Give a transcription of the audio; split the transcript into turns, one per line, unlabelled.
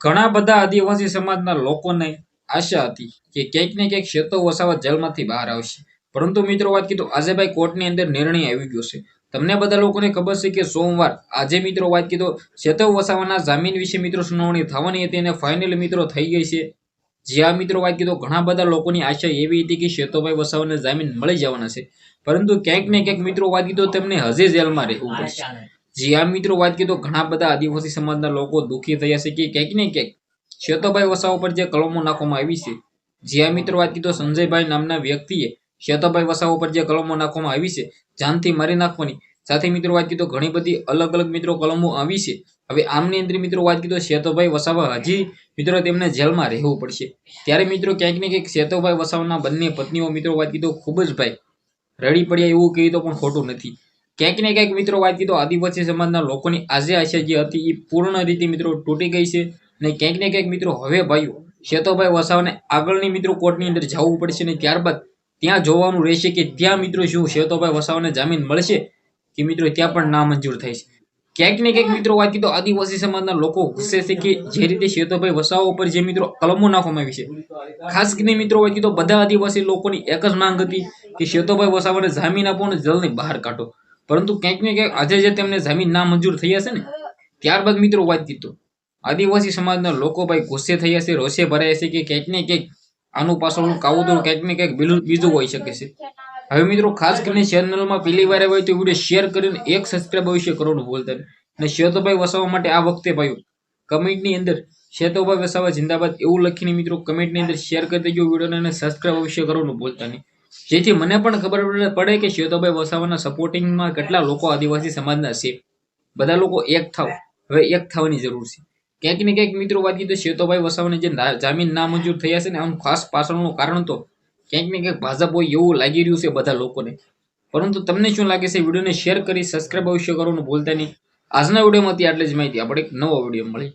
ઘણા બધા આદિવાસી સમાજના લોકોને આશા હતી કે ક્યાંક ને ક્યાંક શેતો વસાવા જેલમાંથી બહાર આવશે. પરંતુ મિત્રો વાત કીધું, આજે ભાઈ કોર્ટની અંદર નિર્ણય આવી ગયો છે. તમને બધા લોકોને ખબર છે કે સોમવાર આજે મિત્રો વાત કીધો, શેતો વસાવાના જામીન વિશે મિત્રો સુનાવણી થવાની હતી અને ફાઇનલ મિત્રો થઈ ગઈ છે. જ્યાં મિત્રો વાત કીધો, ઘણા બધા લોકોની આશા એવી હતી કે શેતોભાઈ વસાવાને જામીન મળી જવાના છે. પરંતુ ક્યાંક ને ક્યાંક મિત્રો વાત કીધો, તેમને હજી જેલમાં રહેવું પડશે. જી આ મિત્રો, વાત કીધો ઘણા બધા આદિવાસી સમાજના લોકો દુઃખી થયા છે કે ક્યાંક ને ક્યાંક શેતોભાઈ વસાવા પર જે કલમો નાખવામાં આવી છે. જ્યાં મિત્રો, વાત કીધો સંજયભાઈ નામના વ્યક્તિએ શેતોભાઈ વસાવા પર જે કલમો નાખવામાં આવી છે, જાનથી મારી નાખવાની. સાથે મિત્રો, વાત કીધો ઘણી બધી અલગ અલગ મિત્રો કલમો આવી છે. હવે આમની અંદર મિત્રો, વાત કીધો શેતોભાઈ વસાવા હજી મિત્રો તેમને જેલમાં રહેવું પડશે. ત્યારે મિત્રો, ક્યાંક ને ક્યાંક શેતોભાઈ વસાવાના બંને પત્નીઓ મિત્રો, વાત કીધો ખૂબ જ ભાઈ રડી પડ્યા એવું કહી તો પણ ખોટું નથી. ક્યાંક ને ક્યાંક મિત્રો વાત કીધો, આદિવાસી સમાજના લોકોની આજે આશા જે હતી એ પૂર્ણ રીતે મિત્રો તૂટી ગઈ છે. અને ક્યાંક ને ક્યાંક મિત્રો હવે ભાઈઓ, શેતોભાઈ વસાવાને આગળની મિત્રો કોર્ટની અંદર જવું પડશે અને ત્યારબાદ ત્યાં જોવાનું રહેશે કે ત્યાં મિત્રો શું શેતોભાઈ વસાવાને જામીન મળશે કે મિત્રો ત્યાં પણ નામંજૂર થાય છે. ક્યાંક ને ક્યાંક મિત્રો વાત કીધો, આદિવાસી સમાજના લોકો ગુસ્સે છે કે જે રીતે શેતોભાઈ વસાવા ઉપર જે મિત્રો કલમો નાખવામાં આવી છે. ખાસ કરીને મિત્રો વાત કીધો, બધા આદિવાસી લોકોની એક જ માંગ હતી કે શેતોભાઈ વસાવાને જામીન આપો અને જલ્દી બહાર કાઢો. પરંતુ ક્યાંક ને ક્યાંક આજે જે તેમને જમીન ના મંજૂર થયા છે ને, ત્યારબાદ મિત્રો વાત કીધો. આદિવાસી સમાજના લોકો ભાઈ ગુસ્સે થયા છે રોષે ભરાયા છે કે ક્યાંક ને ક્યાંક આનું પાછળનું કાવતરું ક્યાંક ને ક્યાંક બીજું બીજું હોઈ શકે છે. હવે મિત્રો ખાસ કરીને ચેનલમાં પહેલી વાર હોય તો વીડિયો શેર કરીને એક સબસ્ક્રાઈબ અવશ્ય કરવાનું ભૂલતા અને શેતોભાઈ વસાવા માટે આ વખતે ભાઈઓ કમેન્ટની અંદર શેતોભાઈ વસાવા જિંદાબાદ એવું લખીને મિત્રો કમેન્ટની અંદર શેર કરી દેજો વિડીયોને અને સબસ્ક્રાઈબ અવશ્ય કરવાનું ભૂલતા નહીં જેથી મને પણ ખબર પડે કે શ્વેતોભાઈ વસાવાના સપોર્ટિંગમાં કેટલા લોકો આદિવાસી સમાજના છે. બધા લોકો એક થાવ. હવે એક થવાની જરૂર છે. ક્યાંક ને ક્યાંક મિત્રો વાત કીધું શ્વેતોભાઈ વસાવાને જે ના- જામીન નામંજૂર થયા છે ને આમ ખાસ પાછળનું કારણ તો ક્યાંક ને ક્યાંક ભાજપ હોય એવું લાગી રહ્યું છે બધા લોકોને. પરંતુ તમને શું લાગે છે? વિડીયોને શેર કરી સબસ્ક્રાઈબ અવશ્ય કરવાનું ભૂલતા નહીં. આજના વિડીયોમાંથી આટલી જ માહિતી. આપણે એક નવો વીડિયો મળી